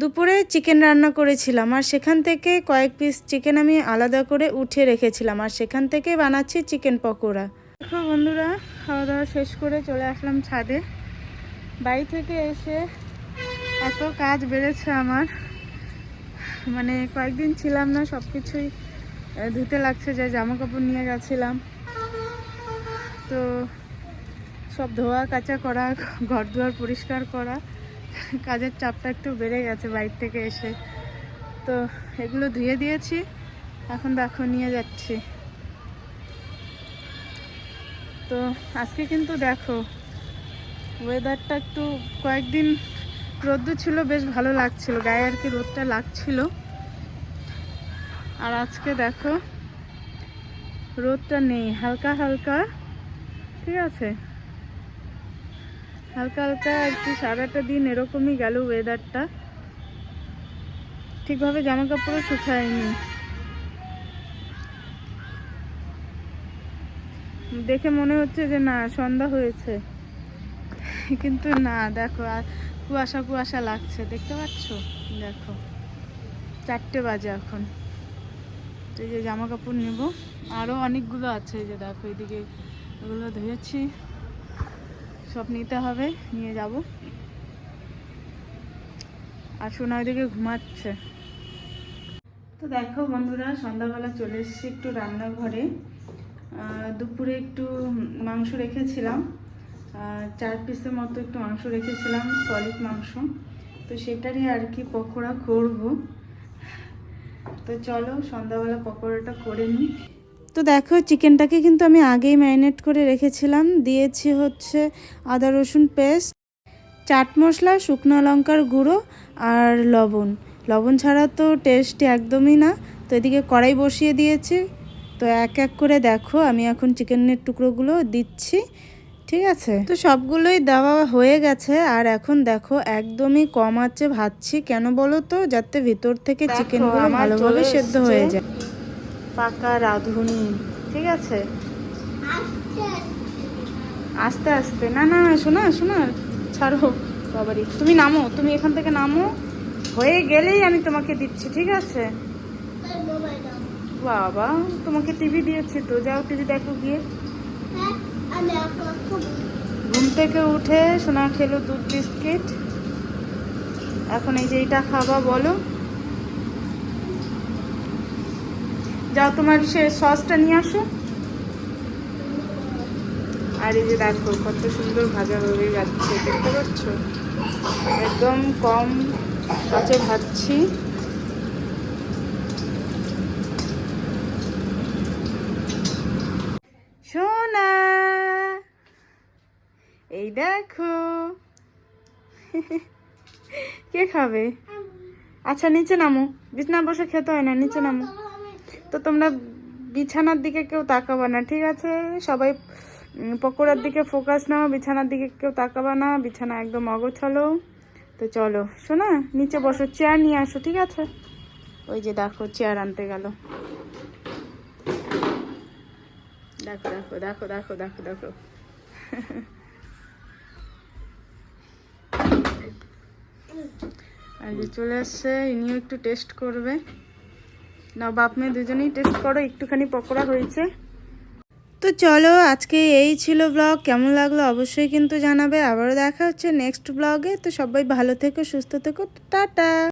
দুপুরে চিকেন রান্না করেছিলাম আর সেখান থেকে কয়েক পিস চিকেন আমি আলাদা করে উঠে রেখেছিলাম আর সেখান থেকে বানাচ্ছি চিকেন পকোড়া। দেখো বন্ধুরা খাওয়া দাওয়া শেষ করে চলে আসলাম ছাদে। বাড়ি থেকে এসে এত কাজ বেড়েছে আমার। মানে কয়েকদিন ছিলাম না সব কিছুই ধুতে লাগছে যে জামা কাপড় নিয়ে গেছিলাম। তো সব ধোয়া কাচা করা ঘর দুয়ার পরিষ্কার করা। কাজের চাপটা একটু বেড়ে গেছে বাইর থেকে এসে। তো এগুলো ধুয়ে দিয়েছি, এখন দেখো নিয়ে যাচ্ছি। তো আজকে কিন্তু দেখো ওয়েদারটা একটু কয়েকদিন রোদ্দু ছিল, বেশ ভালো লাগছিল, গায়ে আর কি রোদটা লাগছিল। আর আজকে দেখো, রোদটা নেই, হালকা হালকা, ঠিক আছে? হালকা হালকা একটু সারাটা দিন এরকমই গেল ওয়েদারটা ঠিকভাবে জামা কাপড়ও শুকায়নি। দেখে মনে হচ্ছে যে না, সন্ধ্যা হয়েছে। কিন্তু না, দেখো, আর কুয়াশা কুয়াশা লাগছে, দেখতে পাচ্ছ? দেখো, চারটে বাজে এখন। এই যে জামা কাপড় নেব। আরও অনেকগুলো আছে এই যে দেখো, এদিকে এগুলো ধুয়েছি। সব নিতে হবে, নিয়ে যাব। আর সোনা ওইদিকে ঘুমাচ্ছে। তো দেখো বন্ধুরা, সন্ধ্যাবেলা চলে এসেছি একটু রান্নাঘরে। দুপুরে একটু মাংস রেখেছিলাম। চার পিসের মতো একটু মাংস রেখেছিলাম সলিড মাংস। তো সেটারই আর কি পকোড়া করব। তো চলো সন্ধ্যাবেলা পকোড়াটা করে নিই। তো দেখো চিকেনটাকে কিন্তু আমি আগেই ম্যারিনেট করে রেখেছিলাম। দিয়েছি হচ্ছে আদা রসুন পেস্ট চাট মশলা শুকনো লঙ্কার গুঁড়ো আর লবণ। লবণ ছাড়া তো টেস্ট একদমই না। তো এদিকে কড়াই বসিয়ে দিয়েছি। তো এক এক করে দেখো আমি এখন চিকেনের টুকরোগুলো দিচ্ছি। ঠিক আছে? তো সবগুলোই দেওয়া হয়ে গেছে। আর এখন দেখো একদমই কম আছে ভাজছি। কেন বলো তো? যাতে ভিতর থেকে চিকেনগুলো ভালোভাবে সেদ্ধ হয়ে যায়। পাকা রাঁধুনি, ঠিক আছে? আস্তে আস্তে, না না, শোনা শোনা, ছাড়ো, বাবারি। তুমি নামো, তুমি এখান থেকে নামো। হয়ে গেলেই আমি তোমাকে দিচ্ছি, ঠিক আছে? বাবা, তোমাকে টিভি দিয়েছি তো, যাও টিভি দেখো গিয়ে। ঘুম থেকে উঠে সোনা খেলো দুধ বিস্কিট। এখন এই যে এইটা খাবা, বলো। যাও তোমার সে সসটা নিয়ে আসো। আর এই যে দেখো, কত সুন্দর ভাজা হয়ে যাচ্ছে, দেখতে পাচ্ছ? একদম কম কাছে ভাজছি। সোনা, এই দেখো। কে খাবে? আচ্ছা নিচে নামো। বিছনা বসে খেতে হয় না, নিচে নামো। তো তোমরা বিছানার দিকে কেউ তাকাবা না, ঠিক আছে? সবাই পকোড়ার দিকে ফোকাস নাও, বিছানার দিকে কেউ তাকাবা না, বিছানা একদম অগোছালো। তো চলো শোনা নিচে বসো চেয়ার নিয়ে আসো, ঠিক আছে? ওই যে দেখো চেয়ার আনতে গেল। দেখো দেখো দেখো দেখো দেখো দেখো। যে চলে আসছে, ইনিও একটু টেস্ট করবে। না বাপ মেয়ে দুজনেই টেস্ট করো, একটুখানি পকোড়া হয়েছে। তো চলো, আজকে এই ছিল ব্লগ কেমন লাগল অবশ্যই কিন্তু জানাবে, আবারও দেখা হচ্ছে নেক্সট ব্লগে তো সবাই ভালো থেকো, সুস্থ থেকো, টাটা।